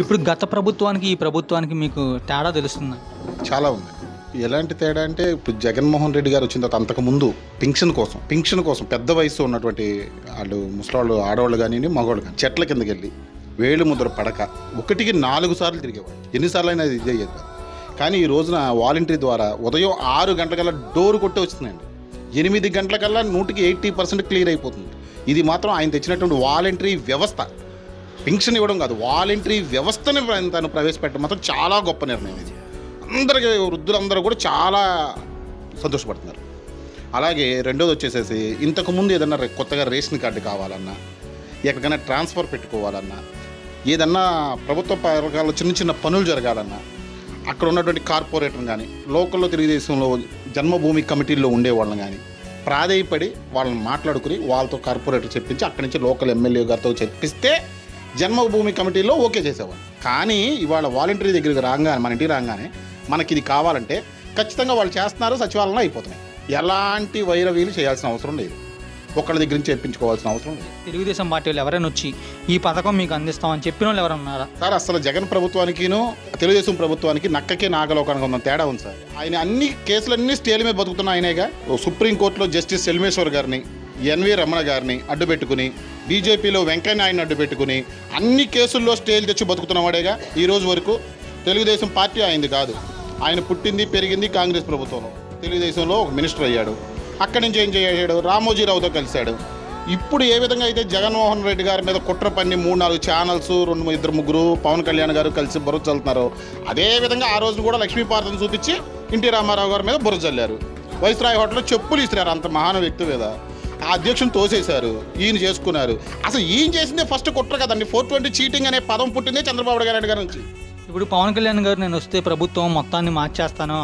ఇప్పుడు గత ప్రభుత్వానికి ఈ ప్రభుత్వానికి మీకు తేడా తెలుస్తుంది? చాలా ఉంది. ఎలాంటి తేడా అంటే ఇప్పుడు జగన్మోహన్ రెడ్డి గారు వచ్చిన తర్వాత అంతకు ముందు పింఛన్ కోసం పింఛన్ కోసం పెద్ద వయసు ఉన్నటువంటి వాళ్ళు ముసలాళ్ళు ఆడవాళ్ళు కానీ మగవాళ్ళు కానీ చెట్ల కిందకి వెళ్ళి వేలు ముద్ర పడక ఒకటికి నాలుగు సార్లు తిరిగేవాడు ఎన్నిసార్లు అయినా ఇది అయ్యేది కానీ ఈ రోజున వాలంటరీ ద్వారా ఉదయం ఆరు గంటలకల్లా డోర్ కొట్టి వచ్చిందండి. ఎనిమిది గంటలకల్లా నూటికి ఎయిటీ పర్సెంట్ క్లియర్ అయిపోతుంది. ఇది మాత్రం ఆయన తెచ్చినటువంటి వాలంటరీ వ్యవస్థ. పింక్షన్ ఇవ్వడం కాదు వాలంటరీ వ్యవస్థని తను ప్రవేశపెట్టడం మాత్రం చాలా గొప్ప నిర్ణయం ఇది. అందరికీ వృద్ధులందరూ కూడా చాలా సంతోషపడుతున్నారు. అలాగే రెండోది వచ్చేసేసి ఇంతకుముందు ఏదన్నా కొత్తగా రేషన్ కార్డు కావాలన్నా ఎక్కడికైనా ట్రాన్స్ఫర్ పెట్టుకోవాలన్నా ఏదన్నా ప్రభుత్వ పథకాల్లో చిన్న చిన్న పనులు జరగాలన్నా అక్కడ ఉన్నటువంటి కార్పొరేటర్ కానీ లోకల్లో తెలుగుదేశంలో జన్మభూమి కమిటీల్లో ఉండేవాళ్ళని కానీ ప్రాధేయపడి వాళ్ళని మాట్లాడుకుని వాళ్ళతో కార్పొరేటర్ చెప్పించి అక్కడి నుంచి లోకల్ ఎమ్మెల్యే గారితో చెప్పిస్తే జన్మభూమి కమిటీలో ఓకే చేసేవాళ్ళు కానీ ఇవాళ వాలంటరీ దగ్గరికి రాగానే మన ఇంటికి రాగానే మనకి ఇది కావాలంటే ఖచ్చితంగా వాళ్ళు చేస్తున్నారు సచివాలయంలో అయిపోతున్నాయి. ఎలాంటి వైరవీలు చేయాల్సిన అవసరం లేదు. ఒకళ్ళ దగ్గర నుంచి చెప్పించుకోవాల్సిన అవసరం లేదు. తెలుగుదేశం పార్టీ వాళ్ళు ఎవరైనా వచ్చి ఈ పథకం మీకు అందిస్తామని చెప్పిన వాళ్ళు ఎవరైనా ఉన్నారా? సార్ అసలు జగన్ ప్రభుత్వానికిను తెలుగుదేశం ప్రభుత్వానికి నక్కకి నాగలోకానికి ఉన్న తేడా ఉంది సార్. ఆయన అన్ని కేసులన్నీ స్టేల మీద బతుకుతున్న ఆయనేగా. సుప్రీంకోర్టులో జస్టిస్ సెల్మేశ్వర్ గారిని ఎన్వి రమణ గారిని అడ్డుపెట్టుకుని బీజేపీలో వెంకయ్య అడ్డుపెట్టుకుని అడ్డు పెట్టుకుని అన్ని కేసుల్లో స్టేజ్ తెచ్చి బతుకుతున్నవాడేగా ఈ రోజు వరకు తెలుగుదేశం పార్టీ అయింది కాదు. ఆయన పుట్టింది పెరిగింది కాంగ్రెస్ ప్రభుత్వంలో. తెలుగుదేశంలో ఒక మినిస్టర్ అయ్యాడు. అక్కడి నుంచి ఏం చేశాడు? రామోజీరావుతో కలిశాడు. ఇప్పుడు ఏ విధంగా అయితే జగన్మోహన్ రెడ్డి గారి మీద కుట్ర పన్ని మూడు నాలుగు ఛానల్స్ రెండు ఇద్దరు ముగ్గురు పవన్ కళ్యాణ్ గారు కలిసి బుర్ర చల్లుతున్నారు అదే విధంగా ఆ రోజు కూడా లక్ష్మీపార్వతిని చూపించి ఎన్టీ రామారావు గారి మీద బుర్ర చల్లారు. వైస్రాయ్ హోటల్లో చెప్పులు ఇస్తున్నారు అంత మహాన వ్యక్తి మీద. ఆ అధ్యక్షుని తోసేశారు. ఈయన చేసుకున్నారు. అసలు ఈయన చేసిందే ఫస్ట్ కుట్ర కదండి. ఫోర్ ట్వంటీ చీటింగ్ అనే పదం పుట్టిందే చంద్రబాబు నాయుడు గారి నుంచి. ఇప్పుడు పవన్ కళ్యాణ్ గారు నేను వస్తే ప్రభుత్వం మొత్తాన్ని మార్చేస్తాను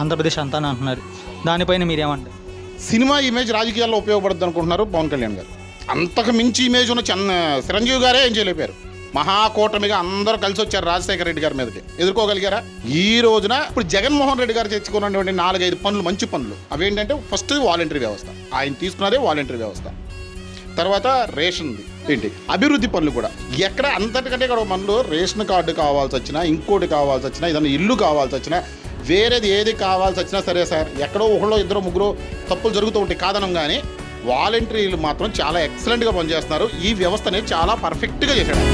ఆంధ్రప్రదేశ్ అంతా అంటున్నారు. దానిపైన మీరేమంటారు? సినిమా ఇమేజ్ రాజకీయాల్లో ఉపయోగపడుతుంది అనుకుంటున్నారు పవన్ కళ్యాణ్ గారు. అంతకు మించి ఇమేజ్ ఉన్న చన్న చిరంజీవి గారే ఏం చేయలేపారు మహాకూటమిగా అందరూ కలిసి వచ్చారు రాజశేఖర రెడ్డి గారి మీదకి. ఎదుర్కోగలిగారా? ఈ రోజున ఇప్పుడు జగన్మోహన్ రెడ్డి గారు తెచ్చుకున్నటువంటి నాలుగైదు పనులు మంచి పనులు. అవేంటంటే ఫస్ట్ వాలంటరీ వ్యవస్థ. ఆయన తీసుకున్నదే వాలంటరీ వ్యవస్థ. తర్వాత రేషన్ ఏంటి? అభివృద్ధి పనులు కూడా. ఎక్కడ అంతటికంటే ఇక్కడ మనలో రేషన్ కార్డు కావాల్సి వచ్చినా ఇంకోటి కావాల్సి వచ్చినా ఏదైనా ఇల్లు కావాల్సి వచ్చినా వేరేది ఏది కావాల్సి వచ్చినా సరే సార్ ఎక్కడో ఒకళ్ళో ఇద్దరు ముగ్గురు తప్పులు జరుగుతూ ఉంటాయి కాదనం కానీ వాలంటీర్లు మాత్రం చాలా ఎక్సలెంట్గా పనిచేస్తున్నారు. ఈ వ్యవస్థని చాలా పర్ఫెక్ట్గా చేశాడు.